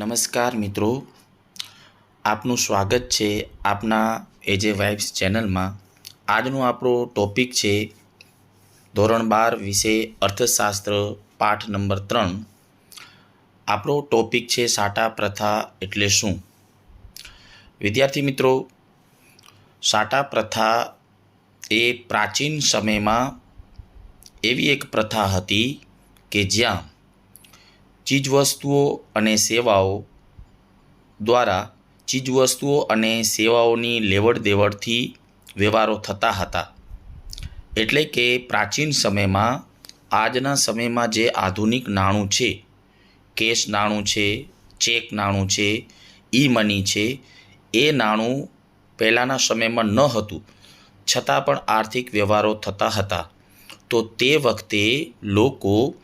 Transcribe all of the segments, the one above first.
નમસ્કાર મિત્રો. આપનું સ્વાગત છે આપના એજે વાઇબ્સ ચેનલમાં. આજનો આપણો ટોપિક છે ધોરણ બાર વિશે અર્થશાસ્ત્ર પાઠ નંબર ત્રણ. આપણો ટોપિક છે સાટા પ્રથા એટલે શું? વિદ્યાર્થી મિત્રો, સાટા પ્રથા એ પ્રાચીન સમયમાં એવી એક પ્રથા હતી કે જ્યાં ચીજવસ્તુઓ અને સેવાઓ દ્વારા ચીજવસ્તુઓ અને સેવાઓની લેવડ દેવડથી વ્યવહારો થતા હતા. એટલે કે પ્રાચીન સમયમાં, આજના સમયમાં જે આધુનિક નાણું છે, કેશ નાણું છે, ચેક નાણું છે ઈ મની છે, એ નાણું પહેલાંના સમયમાં ન હતું. છતાં પણ આર્થિક વ્યવહારો થતા હતા. તો તે વખતે લોકો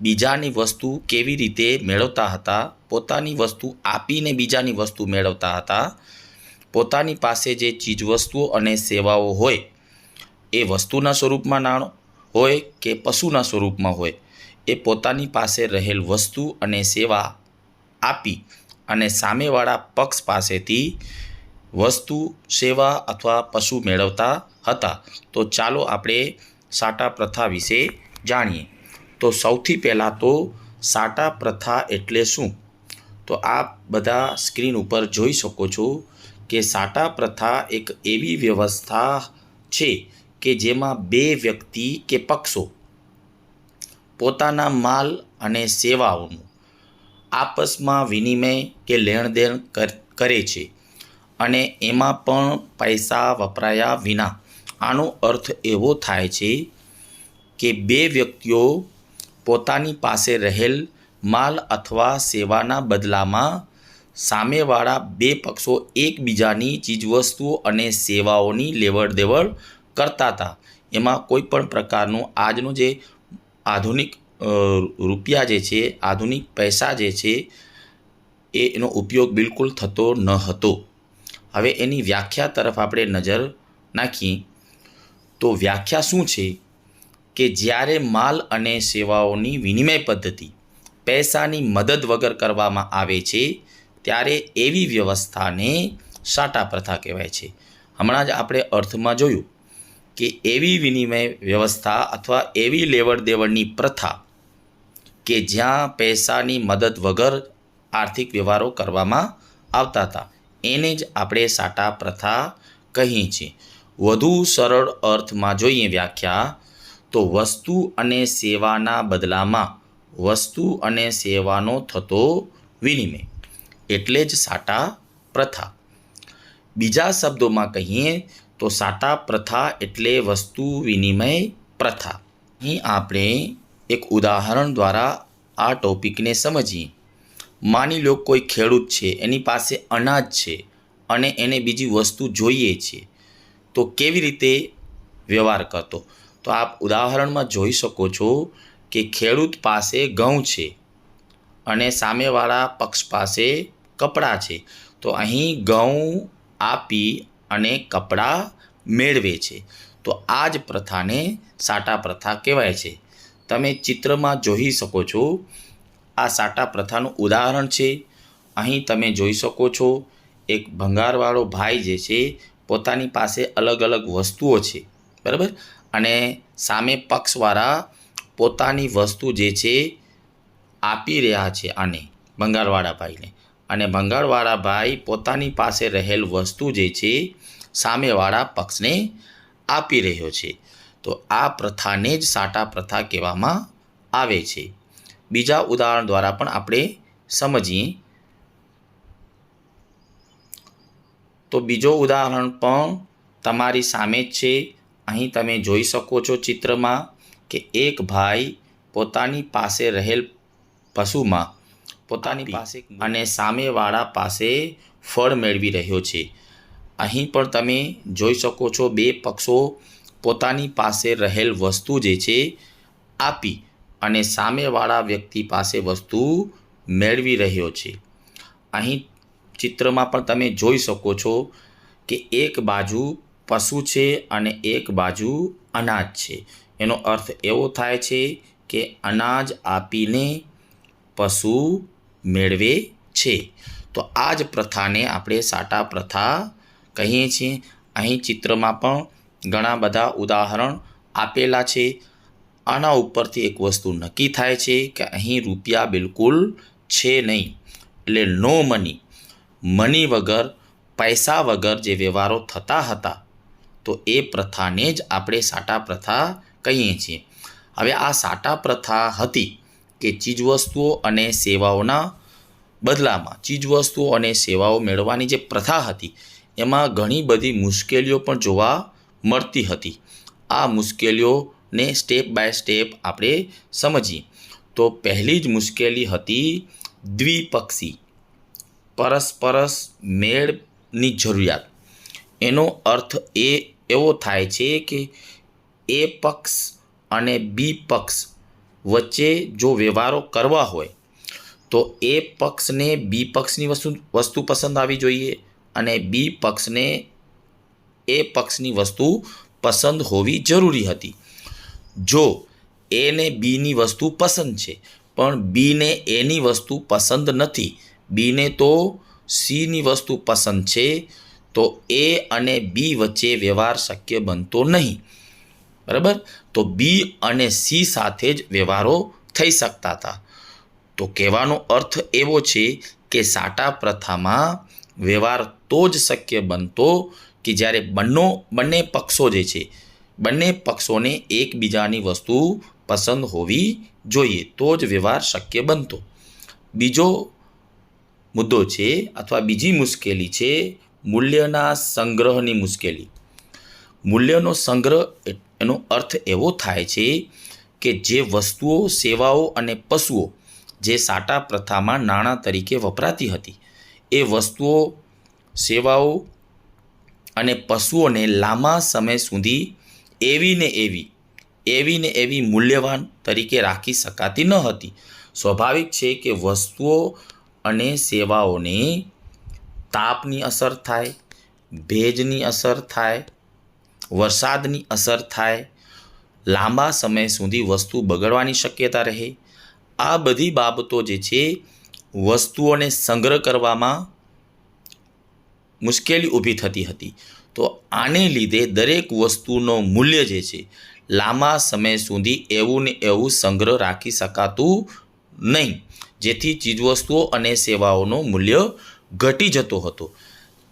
બીજાની વસ્તુ કેવી રીતે મેળવતા હતા, પોતાની વસ્તુ આપીને બીજાની વસ્તુ મેળવતા હતા, પોતાની પાસે જે ચીજવસ્તુઓ અને સેવાઓ હોય, એ વસ્તુના સ્વરૂપમાં નાણું હોય કે પશુના સ્વરૂપમાં હોય, એ પોતાની પાસે રહેલ વસ્તુ અને સેવા આપી અને સામેવાળા પક્ષ પાસેથી વસ્તુ, સેવા અથવા પશુ મેળવતા હતા. તો ચાલો આપણે સાટા પ્રથા વિશે જાણીએ. તો સૌથી પહેલાં તો સાટા પ્રથા એટલે શું? તો આપ બધા સ્ક્રીન ઉપર જોઈ શકો છો કે સાટા પ્રથા એક એવી વ્યવસ્થા છે કે જેમાં બે વ્યક્તિ કે પક્ષો પોતાના માલ અને સેવાઓનું આપસમાં વિનિમય કે લેણદેણ કરે છે અને એમાં પણ પૈસા વપરાયા વિના. આનો અર્થ એવો થાય છે કે બે વ્યક્તિઓ પોતાની પાસે રહેલ માલ અથવા સેવાના બદલામાં સામેવાળા બે પક્ષો એકબીજાની ચીજવસ્તુઓ અને સેવાઓની લેવડ દેવડ કરતા હતા. એમાં કોઈ પણ પ્રકારનું આજનું જે આધુનિક રૂપિયા જે છે, આધુનિક પૈસા જે છે એ એનો ઉપયોગ બિલકુલ થતો ન હતો. હવે એની વ્યાખ્યા તરફ આપણે નજર નાખીએ તો વ્યાખ્યા શું છે? કે જ્યારે માલ અને સેવાઓની વિનિમય પદ્ધતિ પૈસાની મદદ વગર કરવામાં આવે છે, ત્યારે એવી વ્યવસ્થાને સાટા પ્રથા કહેવાય છે. હમણાં જ આપણે અર્થમાં જોયું કે એવી વિનિમય વ્યવસ્થા અથવા એવી લેવડ દેવડની પ્રથા કે જ્યાં પૈસાની મદદ વગર આર્થિક વ્યવહારો કરવામાં આવતા હતા. એને જ આપણે સાટા પ્રથા કહીએ છીએ. વધુ સરળ અર્થમાં જોઈએ વ્યાખ્યા તો વસ્તુ અને સેવાના બદલામાં વસ્તુ અને સેવાનો થતો વિનિમય. એટલે જ સાટા પ્રથા. બીજા શબ્દોમાં કહીએ તો સાટા પ્રથા એટલે વસ્તુ વિનિમય પ્રથા. અહીં આપણે એક ઉદાહરણ દ્વારા આ ટોપિકને સમજીએ. માની લો કોઈ ખેડૂત છે, એની પાસે અનાજ છે અને એને બીજી વસ્તુ જોઈએ છે. તો કેવી રીતે વ્યવહાર કરતો? તો આપ ઉદાહરણમાં જોઈ શકો છો કે ખેડૂત પાસે ઘઉં છે અને સામેવાળા પક્ષ પાસે કપડાં છે. તો અહીં ઘઉં આપી અને કપડાં મેળવે છે. તો આ જ પ્રથાને સાટા પ્રથા કહેવાય છે. તમે ચિત્રમાં જોઈ શકો છો, આ સાટા પ્રથાનું ઉદાહરણ છે. અહીં તમે જોઈ શકો છો, એક ભંગારવાળો ભાઈ જે છે, પોતાની પાસે અલગ અલગ વસ્તુઓ છે. બરાબર? અને સામે પક્ષવાળા પોતાની વસ્તુ જે છે આપી રહ્યા છે આને ભંગારવાળા ભાઈને. અને ભંગારવાળા ભાઈ પોતાની પાસે રહેલ વસ્તુ જે છે સામેવાળા પક્ષને આપી રહ્યો છે. તો આ પ્રથાને જ સાટા પ્રથા કહેવામાં આવે છે. બીજા ઉદાહરણ દ્વારા પણ આપણે સમજીએ. તો બીજો ઉદાહરણ પણ તમારી સામે જ છે. અહીં તમે જોઈ શકો છો ચિત્રમાં કે એક ભાઈ પોતાની પાસે રહેલ પશુમાં પોતાની પાસે અને સામેવાળા પાસે ફળ મેળવી રહ્યો છે. અહીં પણ તમે જોઈ શકો છો બે પક્ષો પોતાની પાસે રહેલ વસ્તુ જે છે આપી અને સામેવાળા વ્યક્તિ પાસે વસ્તુ મેળવી રહ્યો છે. અહીં ચિત્રમાં પણ તમે જોઈ શકો છો કે એક બાજુ પશુ છે અને એક બાજુ અનાજ છે. એનો અર્થ એવો થાય છે કે અનાજ આપીને પશુ મેળવે છે. તો આ જ પ્રથાને આપણે સાટા પ્રથા કહીએ છીએ. અહીં ચિત્રમાં પણ ઘણા બધા ઉદાહરણ આપેલા છે. આના ઉપરથી એક વસ્તુ નક્કી થાય છે કે અહીં રૂપિયા બિલકુલ છે નહીં. એટલે નો મની મની વગર, પૈસા વગર જે વ્યવહારો થતા હતા તો એ પ્રથાને જ આપણે સાટા પ્રથા કહીએ છીએ. હવે આ સાટા પ્રથા હતી કે ચીજવસ્તુઓ અને સેવાઓના બદલામાં ચીજવસ્તુઓ અને સેવાઓ મેળવવાની જે પ્રથા હતી, એમાં ઘણી બધી મુશ્કેલીઓ પણ જોવા મળતી હતી. આ મુશ્કેલીઓને સ્ટેપ બાય સ્ટેપ આપણે સમજીએ. તો પહેલી જ મુશ્કેલી હતી દ્વિપક્ષી પરસ્પરસ મેળની જરૂરિયાત. એનો અર્થ એ એવો થાય છે કે એ પક્ષ અને બી પક્ષ વચ્ચે જો વ્યવહારો કરવા હોય, તો એ પક્ષને બી પક્ષની વસ્તુ વસ્તુ પસંદ આવી જોઈએ અને બી પક્ષને એ પક્ષની વસ્તુ પસંદ હોવી જરૂરી હતી. જો એને બીની વસ્તુ પસંદ છે, પણ બીને એની વસ્તુ પસંદ નથી, બીને તો સીની વસ્તુ પસંદ છે તો એ અને બી વચ્ચે વ્યવહાર શક્ય બનતો નહીં. બરાબર? તો બી અને સી સાથે જ વ્યવહારો થઈ શકતા હતા. તો કહેવાનો અર્થ એવો છે કે સાટા પ્રથામાં વ્યવહાર તો જ શક્ય બનતો કે જ્યારે બંનો, બંને પક્ષો જે છે, બંને પક્ષોને એકબીજાની વસ્તુ પસંદ હોવી જોઈએ, તો જ વ્યવહાર શક્ય બનતો. બીજો મુદ્દો છે અથવા બીજી મુશ્કેલી છે મૂલ્યના સંગ્રહની મુશ્કેલી. મૂલ્યનો સંગ્રહ એનો અર્થ એવો થાય છે કે જે વસ્તુઓ, સેવાઓ અને પશુઓ જે સાટા પ્રથામાં નાણાં તરીકે વપરાતી હતી, એ વસ્તુઓ, સેવાઓ અને પશુઓને લાંબા સમય સુધી એવી ને એવી એવી ને એવી મૂલ્યવાન તરીકે રાખી શકાતી ન હતી. સ્વાભાવિક છે કે વસ્તુઓ અને સેવાઓને તાપની અસર થાય, ભેજની અસર થાય, વરસાદની અસર થાય, લાંબા સમય સુધી વસ્તુ બગડવાની શક્યતા રહે. આ બધી બાબતો જે છે, વસ્તુઓને સંગ્રહ કરવામાં મુશ્કેલી ઊભી થતી હતી. તો આને લીધે દરેક વસ્તુનો મૂલ્ય જે છે, લાંબા સમય સુધી એવું ને એવું સંગ્રહ રાખી શકાતું નહીં. જેથી ચીજવસ્તુઓ અને સેવાઓનું મૂલ્ય ઘટી જતો હતો.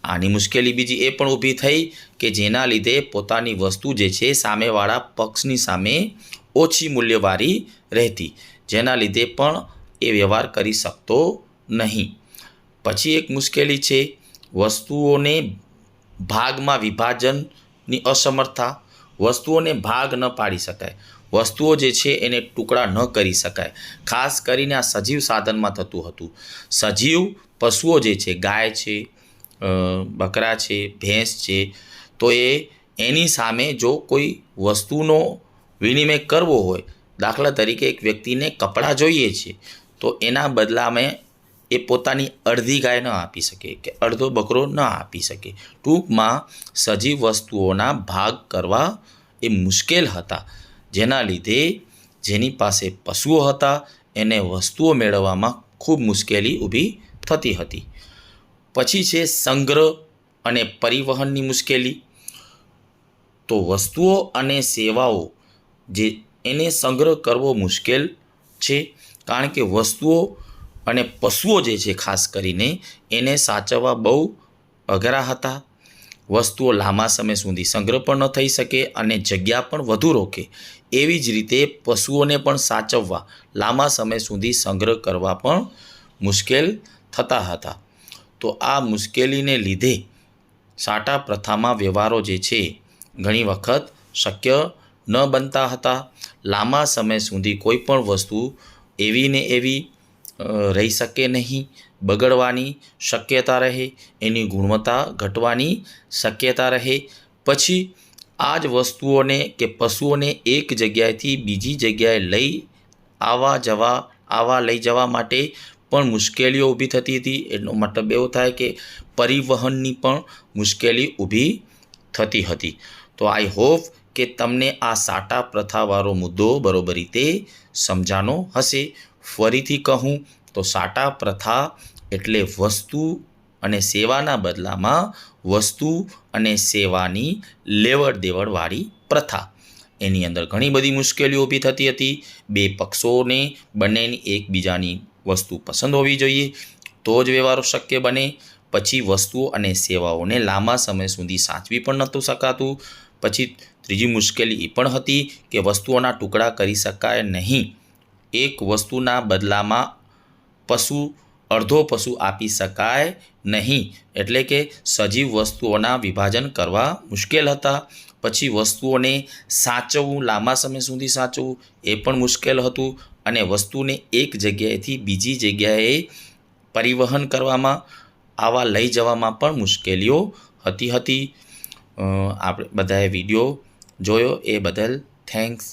આની મુશ્કેલી બીજી એ પણ ઊભી થઈ કે જેના લીધે પોતાની વસ્તુ જે છે સામેવાળા પક્ષની સામે ઓછી મૂલ્યવાળી રહેતી, જેના લીધે પણ એ વ્યવહાર કરી શકતો નહીં. પછી એક મુશ્કેલી છે, વસ્તુઓને ભાગમાં વિભાજનની અસમર્થતા. વસ્તુઓને ભાગ ન પાડી શકાય. વસ્તુઓ જે છે એને ટુકડા ન કરી શકાય. ખાસ કરીને આ સજીવ સાધનમાં થતું હતું. સજીવ પશુઓ જે છે, ગાય છે બકરા છે, ભેંસ છે, તો એ એની સામે જો કોઈ વસ્તુનો વિનિમય કરવો હોય, દાખલા તરીકે એક વ્યક્તિને કપડાં જોઈએ છે, તો એના બદલામાં એ પોતાની અડધી ગાય ન આપી શકે કે અડધો બકરો ન આપી શકે. ટૂંકમાં સજીવ વસ્તુઓના ભાગ કરવા એ મુશ્કેલ હતા. જેના લીધે જેની પાસે પશુઓ હતા, એને વસ્તુઓ મેળવવામાં ખૂબ મુશ્કેલી ઊભી થતી હતી. પછી છે સંગ્રહ અને પરિવહનની મુશ્કેલી. તો વસ્તુઓ અને સેવાઓ જે એને સંગ્રહ કરવો મુશ્કેલ છે, કારણ કે વસ્તુઓ અને પશુઓ જે છે, ખાસ કરીને એને સાચવવા બહુ અઘરા હતા. વસ્તુઓ લાંબા સમય સુધી સંગ્રહ પણ ન થઈ શકે અને જગ્યા પણ વધુ રોકે. એવી જ રીતે પશુઓને પણ સાચવવા લાંબા સમય સુધી સંગ્રહ કરવા પણ મુશ્કેલ થતા હતા. તો આ મુશ્કેલીને લીધે સાટા પ્રથામાં વ્યવહારો જે છે, ઘણી વખત શક્ય ન બનતા હતા. લાંબા સમય સુધી કોઈ પણ વસ્તુ એવી ને એવી રહી શકે નહીં. બગડવાની શક્યતા રહે, એની ગુણવત્તા ઘટવાની શક્યતા રહે. પછી આ જ વસ્તુઓને કે પશુઓને એક જગ્યાએથી બીજી જગ્યાએ લઈ આવવા જવા, આવવા લઈ જવા માટે પણ મુશ્કેલીઓ ઊભી થતી હતી. એનો મતલબ એવો થાય કે પરિવહનની પણ મુશ્કેલી ઊભી થતી હતી. તો આઈ હોપ કે તમને આ સાટા પ્રથાવાળો મુદ્દો બરોબર રીતે સમજાનો હશે. ફરીથી કહું, તો સાટા પ્રથા એટલે વસ્તુ અને સેવાના બદલામાં વસ્તુ અને સેવાની લેવડ દેવડવાળી પ્રથા. એની અંદર ઘણી બધી મુશ્કેલીઓ ઊભી થતી હતી. બે પક્ષોને બંનેની એકબીજાની વસ્તુ પસંદ હોવી જોઈએ, તો જ વ્યવહારો શક્ય બને. પછી વસ્તુઓ અને સેવાઓને લાંબા સમય સુધી સાચવી પણ નહોતું શકાતું. પછી ત્રીજી મુશ્કેલી એ પણ હતી કે વસ્તુઓના ટુકડા કરી શકાય નહીં. એક વસ્તુના બદલામાં પશુ, અડધો પશુ આપી શકાય નહીં, એટલે કે સજીવ વસ્તુઓના વિભાજન કરવા મુશ્કેલ હતા. પછી વસ્તુઓને સાચવવું, લાંબા સમય સુધી સાચવવું એ પણ મુશ્કેલ હતું. અને વસ્તુને એક જગ્યાએથી બીજી જગ્યાએ પરિવહન કરવામાં, આવા લઈ જવામાં પણ મુશ્કેલીઓ હતી હતી. આપણે બધાએ વીડિયો જોયો એ બદલ થેન્ક્સ